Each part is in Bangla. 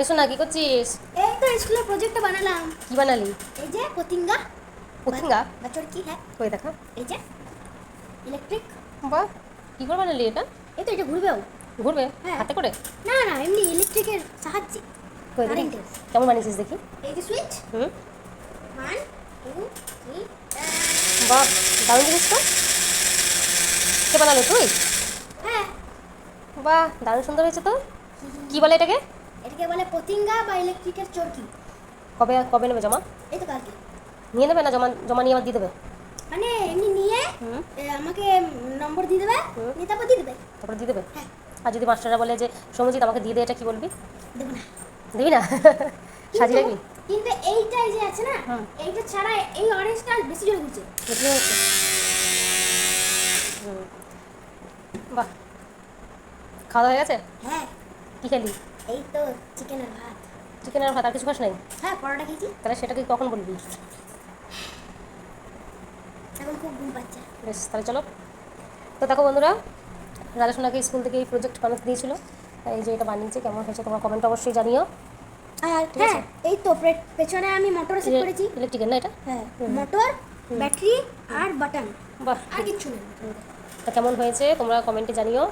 এসো না কি করছিস? এই তো স্কুলের প্রজেক্টটা বানালাম। কি বানালি? এই যে পতিঙ্গা। পুতিঙ্গা? বাচ্চার কি হ্যাঁ। কই দেখা। এই যে ইলেকট্রিক বাহ কি করে বানালি এটা? এই তো এটা ঘুরবেও ঘুরবে? হ্যাঁ। হাতে করে? না না এমনি ইলেকট্রিকের সাহায্যে। কই দেখি। কেমন বানিয়েছিস দেখি। এই যে সুইচ হুম। ওয়ান টু থ্রি বাহ দারুণ জিনিস তো। কে বানালো তুই? হ্যাঁ। বাহ দারুণ সুন্দর হয়েছে তো। কি বলে এটাকে? এটাকে বলে পতিঙ্গা বা ইলেকট্রিকের চরকি। কবে কবে নেবে জমা? এই তো কালকে। নিয়ে নেবে না জমা জমা নিয়ে আবার দিয়ে দেবে? মানে এমনি নিয়ে আমাকে নম্বর দিয়ে দেবে। নিয়ে তারপর দিয়ে দেবে। তারপরে দিয়ে দেবে? হ্যাঁ। আর যদি মাস্টাররা বলে যে সমজিৎ আমাকে দিয়ে দে এটা কি বলবি? দেবো না। দিবি না? সাজিয়ে রাখবি? কিন্তু- এইটাই যে আছে না এইটা ছাড়া এই অরেঞ্জটা বেশি জোরে হুম। বাহ। খাওয়া দাওয়া হয়ে গেছে? হ্যাঁ। কী খেলি এই তো চিকেন আর ভাত। চিকেন আর ভাত আর কিছু খাস নাই? হ্যাঁ পরোটা খেয়েছি। তাহলে সেটাকে কখন বলবি? এখন খুব ঘুম পাচ্ছে। বেশ তাহলে চলো। তো দেখো বন্ধুরা রাজাসোনাকে স্কুল থেকে এই প্রজেক্ট বানাতে দিয়েছিল। এই যে এটা বানিয়েছে কেমন হয়েছে তোমার কমেন্ট অবশ্যই জানিও। আর হ্যাঁ এই তো পেছনে আমি মোটর সেট করেছি। ইলেকট্রিকের না এটা? হ্যাঁ। মোটর ব্যাটারি আর বাটন বাহ। আর কিছু নেই। তা কেমন হয়েছে তোমরা কমেন্টে জানিও।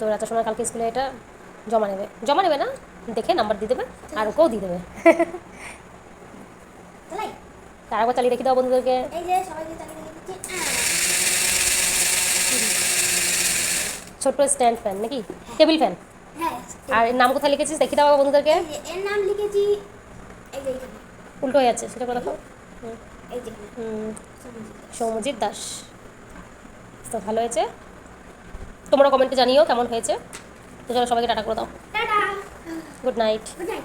তো সময় কালকে স্কুলে এটা জমা নেবে। জমা নেবে না দেখে নাম্বার দিয়ে দেবে আর ওকেও দিয়ে দেবে। তার আর একবার চালিয়ে দেখি দাও বন্ধুদেরকে। ছোট্ট স্ট্যান্ড ফ্যান নাকি? টেবিল ফ্যান হ্যাঁ আর এর নাম কোথায় লিখেছিস দেখি দাও বন্ধুদেরকে। এর নাম লিখেছি উল্টো হয়ে যাচ্ছে সেটা দেখো। সৌমজিৎ দাস। তো ভালো হয়েছে। তোমরা কমেন্টে জানিও কেমন হয়েছে। তো চলো সবাইকে টাটা করে দাও। Tata. Good night good night